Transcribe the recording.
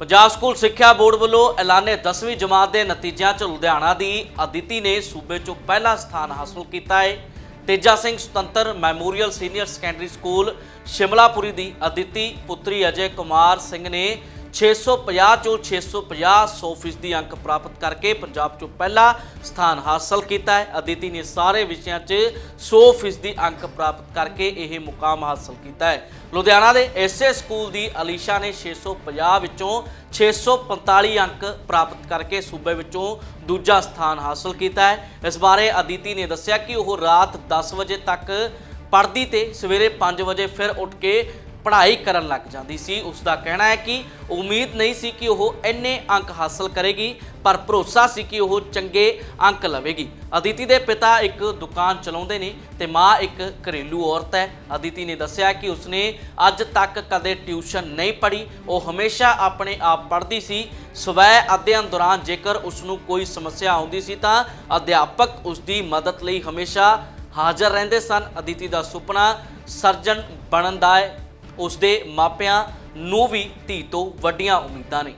Punjab school ਸਿੱਖਿਆ board ਵੱਲੋਂ ਐਲਾਨੇ 10ਵੀਂ ਜਮਾਤ ਦੇ ਨਤੀਜਿਆਂ 'ਚ ਲੁਧਿਆਣਾ ਦੀ ਅਦਿਤੀ ਨੇ ਸੂਬੇ 'ਚੋਂ ਪਹਿਲਾ ਸਥਾਨ ਹਾਸਲ ਕੀਤਾ ਹੈ। Teja Singh Sutantar memorial senior secondary school Shimlapuri ਦੀ ਅਦਿਤੀ ਪੁੱਤਰੀ ਅਜੇ ਕੁਮਾਰ ਸਿੰਘ ਨੇ 650 ਚੋਂ 650 100% ਅੰਕ ਪ੍ਰਾਪਤ ਕਰਕੇ ਪੰਜਾਬ 'ਚੋਂ ਪਹਿਲਾ ਸਥਾਨ ਹਾਸਲ ਕੀਤਾ ਹੈ। ਅਦਿਤੀ ਨੇ ਸਾਰੇ ਵਿਸ਼ਿਆਂ 'ਚ 100% ਅੰਕ ਪ੍ਰਾਪਤ ਕਰਕੇ ਇਹ ਮੁਕਾਮ ਹਾਸਲ ਕੀਤਾ ਹੈ। ਲੁਧਿਆਣਾ ਦੇ ਐਸਏ ਸਕੂਲ ਦੀ ਅਲੀਸ਼ਾ ਨੇ 650 ਵਿੱਚੋਂ 645 ਅੰਕ ਪ੍ਰਾਪਤ ਕਰਕੇ ਸੂਬੇ ਵਿੱਚੋਂ ਦੂਜਾ ਸਥਾਨ ਹਾਸਲ ਕੀਤਾ ਹੈ। ਇਸ ਬਾਰੇ ਅਦਿਤੀ ਨੇ ਦੱਸਿਆ ਕਿ ਉਹ ਰਾਤ 10 ਵਜੇ ਤੱਕ ਪੜ੍ਹਦੀ ਤੇ ਸਵੇਰੇ 5 ਵਜੇ ਫਿਰ ਉੱਠ ਕੇ ਪੜ੍ਹਾਈ ਕਰਨ ਲੱਗ ਜਾਂਦੀ ਸੀ। ਉਸ ਦਾ ਕਹਿਣਾ ਹੈ ਕਿ ਉਮੀਦ ਨਹੀਂ ਸੀ ਕਿ ਉਹ ਇੰਨੇ ਅੰਕ ਹਾਸਲ ਕਰੇਗੀ, ਪਰ ਭਰੋਸਾ ਸੀ ਕਿ ਉਹ ਚੰਗੇ ਅੰਕ ਲਵੇਗੀ। ਅਦਿਤੀ ਦੇ ਪਿਤਾ ਇੱਕ ਦੁਕਾਨ ਚਲਾਉਂਦੇ ਨੇ ਤੇ ਮਾਂ ਇੱਕ ਘਰੇਲੂ ਔਰਤ ਹੈ। ਅਦਿਤੀ ਨੇ ਦੱਸਿਆ ਕਿ ਉਸਨੇ ਅੱਜ ਤੱਕ ਕਦੇ ਟਿਊਸ਼ਨ ਨਹੀਂ ਪੜ੍ਹੀ। ਉਹ ਹਮੇਸ਼ਾ ਆਪਣੇ ਆਪ ਪੜ੍ਹਦੀ ਸੀ। ਸਵੈ ਅਧਿਐਨ ਦੌਰਾਨ ਜੇਕਰ ਉਸ ਨੂੰ ਕੋਈ ਸਮੱਸਿਆ ਆਉਂਦੀ ਸੀ ਤਾਂ ਅਧਿਆਪਕ ਉਸ ਦੀ ਮਦਦ ਲਈ ਹਮੇਸ਼ਾ ਹਾਜ਼ਰ ਰਹਿੰਦੇ ਸਨ। ਅਦਿਤੀ ਦਾ ਸੁਪਨਾ ਸਰਜਨ ਬਣਨ ਦਾ ਹੈ। ਉਸ ਦੇ ਮਾਪਿਆਂ ਨੂੰ ਵੀ ਧੀ ਤੋਂ ਵੱਡੀਆਂ ਉਮੀਦਾਂ ਨੇ।